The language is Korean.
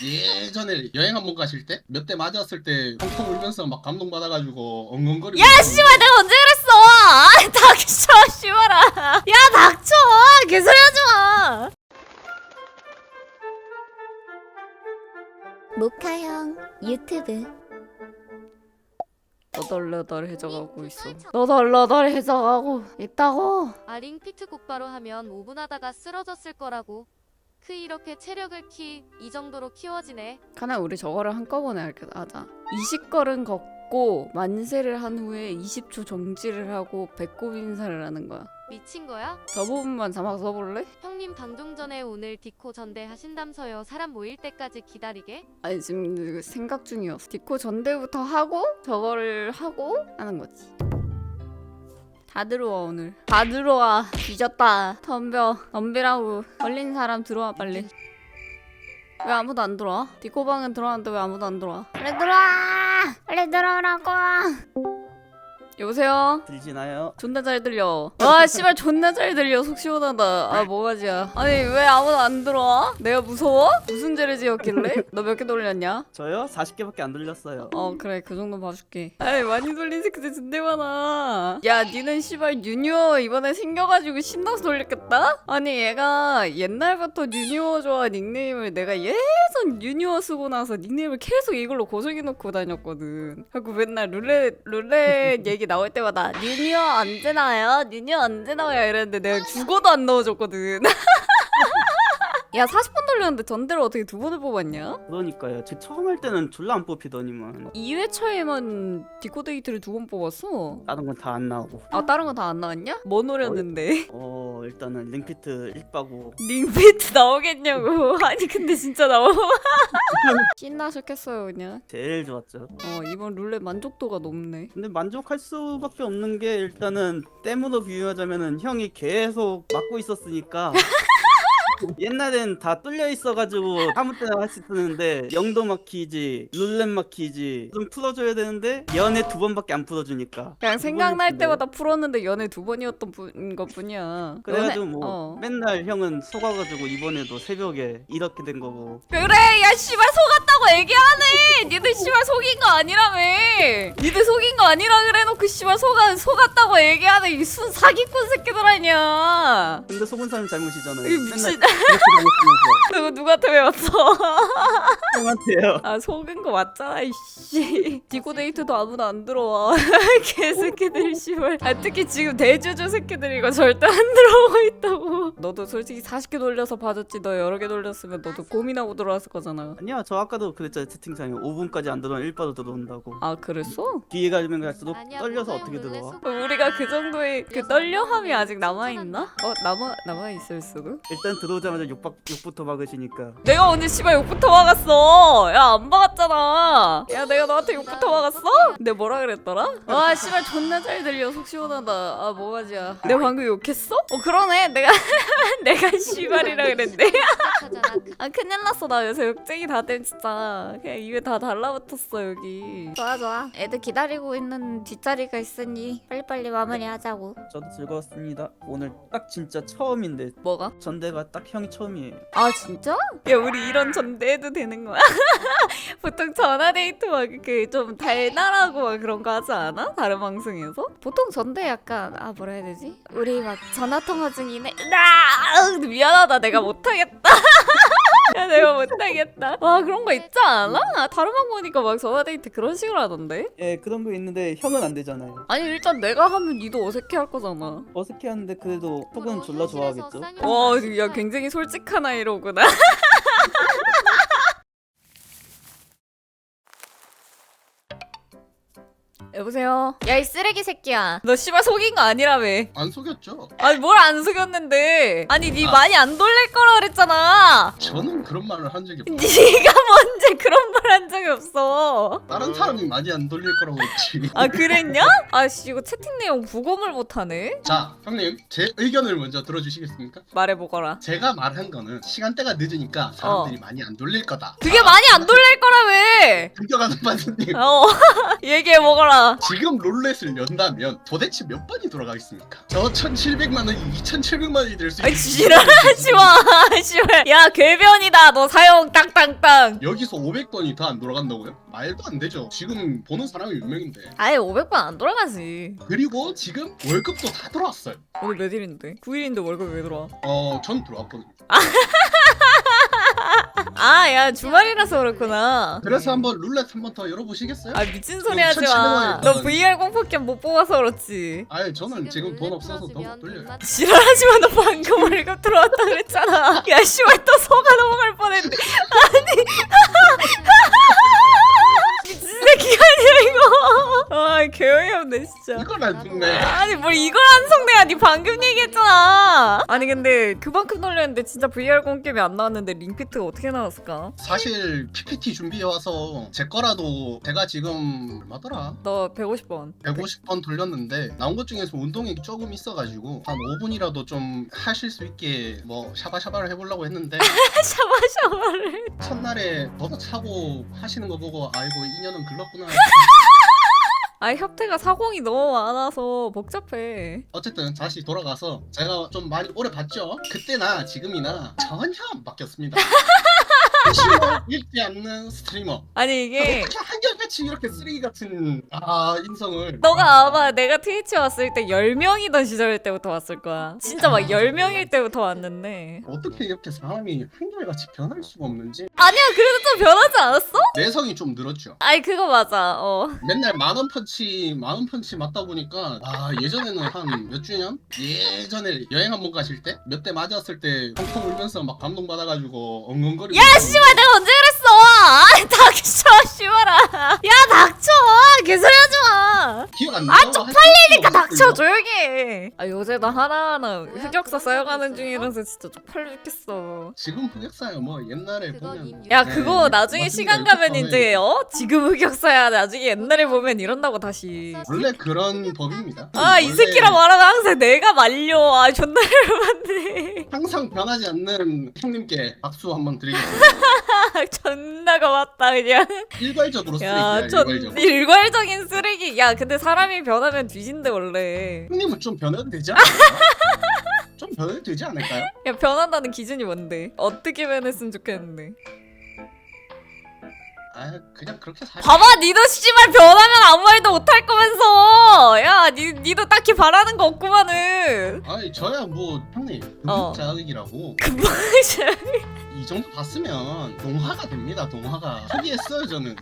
예전에 여행 한 번 가실 때? 몇 대 맞았을 때 펑펑 울면서 막 감동 받아가지고 엉엉거리고 야 씨발 내가 언제 그랬어? 아 닥쳐 씨발아. 야 닥쳐. 개소리 하지 마. 모카형 유튜브. 너덜너덜해져가고 있어. 너덜너덜해져가고 있다고? 아 링 피트 곧바로 하면 5분 하다가 쓰러졌을 거라고. 크 이렇게 체력을 키 이 정도로 키워지네. 카나 우리 저거를 한꺼번에 이렇게 하자 20걸음 걷고 만세를 한 후에 20초 정지를 하고 배꼽 인사를 하는 거야 미친 거야? 저 부분만 자막 써볼래? 형님 방송 전에 오늘 디코 전대 하신담서요. 사람 모일 때까지 기다리게. 아니 지금 생각 중이었어 디코 전대부터 하고 저거를 하고 하는 거지 다 들어와 오늘. 다 들어와. 뒤졌다. 덤벼. 덤비라고 걸린 사람 들어와 빨리. 왜 아무도 안 들어와? 디코방은 들어왔는데 왜 아무도 안 들어와? 빨리 들어와! 빨리 들어오라고 여보세요? 들리나요? 존나 잘 들려. 와 씨발 존나 잘 들려. 속 시원하다. 아 뭐가지야. 아니 왜 아무도 안 들어와? 내가 무서워? 무슨 죄를 지었길래? 너 몇 개 돌렸냐? 저요? 40개밖에 안 돌렸어요. 어 그래 그 정도 봐줄게. 아이 많이 돌린 새끼들 존대 많아. 야 니는 씨발 유니어 이번에 생겨가지고 신나서 돌렸겠다? 아니 얘가 옛날부터 유니어 좋아 닉네임을 내가 예전 유니어 쓰고 나서 닉네임을 계속 이걸로 고정해놓고 다녔거든. 그리고 맨날 룰렛 룰렛 얘기 나올 때마다 유니어 언제 나와요? 유니어 언제 나와요? 이랬는데 내가 죽어도 안 넣어줬거든. 야 40번 돌렸는데 전대를 어떻게 두 번을 뽑았냐? 그러니까요. 제 처음 할 때는 졸라 안 뽑히더니만 2회차에만 디코데이트를 두 번 뽑았어. 다른 건 다 안 나오고. 아 다른 거 다 안 나왔냐? 뭐 노렸는데? 어 일단은 링피트 1빠고 링피트 나오겠냐고 아니 근데 진짜 나와 신나셨겠어요 그냥 제일 좋았죠. 어 이번 룰렛 만족도가 높네 근데 만족할 수밖에 없는 게 일단은 댐으로 비유하자면은 형이 계속 막고 있었으니까 옛날엔 다 뚫려 있어가지고 아무 때나 할 수 있었는데 영도 막히지 룰렛 막히지 좀 풀어줘야 되는데 연애 두 번밖에 안 풀어주니까. 그냥 생각날. 때마다 풀었는데 연애 두 번이었던 분, 것 뿐이야. 그래가지고 연애- 뭐 어. 맨날 형은 속아가지고 이번에도 새벽에 이렇게 된 거고. 그래 야 씨발 속았다고 얘기하네. 니들 씨발 속인 거 아니라며 니들 속인 거 아니라 그래놓고 씨발 속아, 속았다고 얘기하네 이순 사기꾼 새끼들 아니야. 근데 속은 사람 잘못이잖아요. 이 맨날 미친. 그렇게 당했으면서. 누구 누구한테 배웠어? 형한테요. 아 속은 거 맞잖아 이씨. 디고 데이트도 아무도 안 들어와. 개새끼들 씨발. 아 특히 지금 대주주 새끼들 이거 절대 안 들어오고 있다고. 너도 솔직히 40개 돌려서 봐줬지. 너 여러 개 돌렸으면 너도 고민하고 들어왔을 거잖아. 아니야 저 아까도 그랬잖아요. 채팅창에 5분까지 안 들어오면 1바로 들어온다고. 아 그랬어? 뒤에 가면 갈수록 아니야, 떨려서 어떻게 들어와? 속- 우리가 그 정도의 그 떨려함이 아직 남아있나? 어 남아 남아있을 수도? 일단 들어오자마자 욕박, 욕부터 막으시니까. 내가 언제 씨발 욕부터 막았어. 야 안 막았잖아. 야 내가 너한테 욕부터 막았어? 근데 뭐라 그랬더라? 와 씨발 존나 잘 들려 속 시원하다. 아 뭐가지야. 내가 방금 욕했어? 어 그러네. 내가 내가 씨발이라 그랬네. 아 큰일 났어. 나 요새 욕쟁이 다됨 진짜. 그냥 입에 다 달라붙었어 여기. 좋아 좋아 애들 기다리고 있는 뒷자리가 있으니 빨리빨리 마무리하자고 저도 즐거웠습니다 오늘 딱 진짜 처음인데 뭐가? 전대가 딱 형이 처음이에요 아 진짜? 야 우리 이런 전대해도 되는 거야? 보통 전화 데이트 막 이렇게 좀 달달하고 막 그런 거 하지 않아? 다른 방송에서? 보통 전대 약간 아 뭐라 해야 되지? 우리 막 전화 통화 중이네 나 으, 미안하다 내가 못하겠다 야 내가 못하겠다 와 그런 거 있지 않아? 다른 방 보니까 막 전화 데이트 그런 식으로 하던데? 예 그런 거 있는데 형은 안 되잖아요 아니 일단 내가 하면 니도 어색해 할 거잖아 어색해하는데 그래도 속은 졸라 좋아하겠죠 와, 야 굉장히 솔직한 아이로구나. 여보세요. 야 이 쓰레기 새끼야. 너 씨발 속인 거 아니라며. 안 속였죠? 아니 뭘 안 속였는데. 아니 니 많이 안 돌릴 거라 그랬잖아. 저는 그런 말을 한 적이 없어요 네가 뭔지 그런 말 한 적이 없어. 다른 사람이 많이 안 돌릴 거라고 했지 아 그랬냐? 아씨 이거 채팅 내용 부검을 못하네. 자 형님 제 의견을 먼저 들어주시겠습니까? 말해보거라. 제가 말한 거는 시간대가 늦으니까 사람들이 많이 안 돌릴 거다 그게 많이 안 돌릴 등겨가는 반수님 어 얘기해 먹어라. 지금 룰렛을 연다면 도대체 몇 번이 돌아가겠습니까? 저 1,700만 원이 2,700만 원이 될 수 아 있는 지랄하지 마. 씨발. 야 궤변이다. 너 사용 땅땅땅. 여기서 500번이 더안 돌아간다고요? 말도 안 되죠. 지금 보는 사람이 몇 명인데. 아예 500번 안 돌아가지. 그리고 지금 월급도 다 들어왔어요. 오늘 몇 일인데? 9일인데 월급이 왜 들어와? 어, 전 들어왔거든요. 아, 야 주말이라서 그렇구나. 그래서 한번 룰렛 한 번 더 열어보시겠어요? 아 미친 소리 하지 마. 1700원 너. VR 공포캠 못 뽑아서 그렇지. 아니 저는 지금 돈 없어서 너무. 돈만 지랄하지 마. 너 방금 월급 들어왔다 그랬잖아. 야 씨발 또 소가 넘어갈 뻔했네. 아니. 진짜. 이걸 안 듣네. 아니 뭘 이걸 안 속내야 니 방금 얘기했잖아 아니 근데 그만큼 놀렸는데 진짜 VR 공 게임이 안 나왔는데 링피트가 어떻게 나왔을까? 사실 PPT 준비해 와서 제 거라도 제가 지금 얼마더라? 너 150번 150번 돌렸는데 나온 것 중에서 운동이 조금 있어가지고 한 5분이라도 좀 하실 수 있게 뭐 샤바샤바를 해보려고 했는데 샤바샤바를 첫날에 번호 차고 하시는 거 보고 아이고 인연은 글렀구나 아 협회가 사공이 너무 많아서 복잡해. 어쨌든 다시 돌아가서 제가 좀 많이 오래 봤죠? 그때나 지금이나 전혀 안 바뀌었습니다 읽지 않는 스트리머. 아니 이게 어떻게 한결같이 이렇게 쓰레기 같은 아 인성을. 너가 아마 내가 트위치 왔을 때 10명이던 시절 때부터 왔을 거야. 진짜 막 10명일 때부터 왔는데. 어떻게 이렇게 사람이 한결같이 변할 수가 없는지. 아니야 그래도 좀 변하지 않았어? 내성이 좀 늘었죠. 아니 그거 맞아. 어. 맨날 만원 펀치 만원 펀치 맞다 보니까 아 예전에는 한 몇 주년? 예전에 여행 한 번 가실 때? 몇 대 맞았을 때 펑펑 울면서 막 감동 받아가지고 엉엉거리고. 야 씨발 내가 언제 그랬어? 아 닥쳐 씨발아. 야 닥쳐. 개소리 하지 마. 기억 안 아, 나고 쪽팔리 니까 닥쳐 조용히 해 아 요새 나 하나하나 흑역사 쌓여가는 중이라서 진짜 쪽팔려 죽겠어. 지금 흑역사야 뭐 옛날에 그건 보면 임- 야 네, 그거 나중에 맞습니다. 시간 가면 이렇게 이제 어? 지금 흑역사야. 나중에 옛날에 보면 이런다고 다시. 원래 그런 법입니다. 아 이 원래 새끼랑 말하면 항상 내가 말려. 아 존나 열받네 항상 변하지 않는 형님께 박수 한번 드리겠습니다. 존나 고맙다 그냥. 일괄적으로 쓰레기야 야 전 일괄적으로. 일괄적인 쓰레기. 야 근데 사람이 변하면 뒤진대 원래. 형님은 좀 변해도 되지 않을까요? 좀 변해도 되지 않을까요? 야 변한다는 기준이 뭔데? 어떻게 변했으면 좋겠는데? 아 그냥 그렇게 살 봐봐 니도 씨발 변하면 아무 말도 못할 거면서. 야 니, 니도 딱히 바라는 거 없구만은. 아니 저야 뭐 형님 어. 자극이라고. 금방 이. 정도 봤으면 동화가 됩니다 동화가. 포기했어요 저는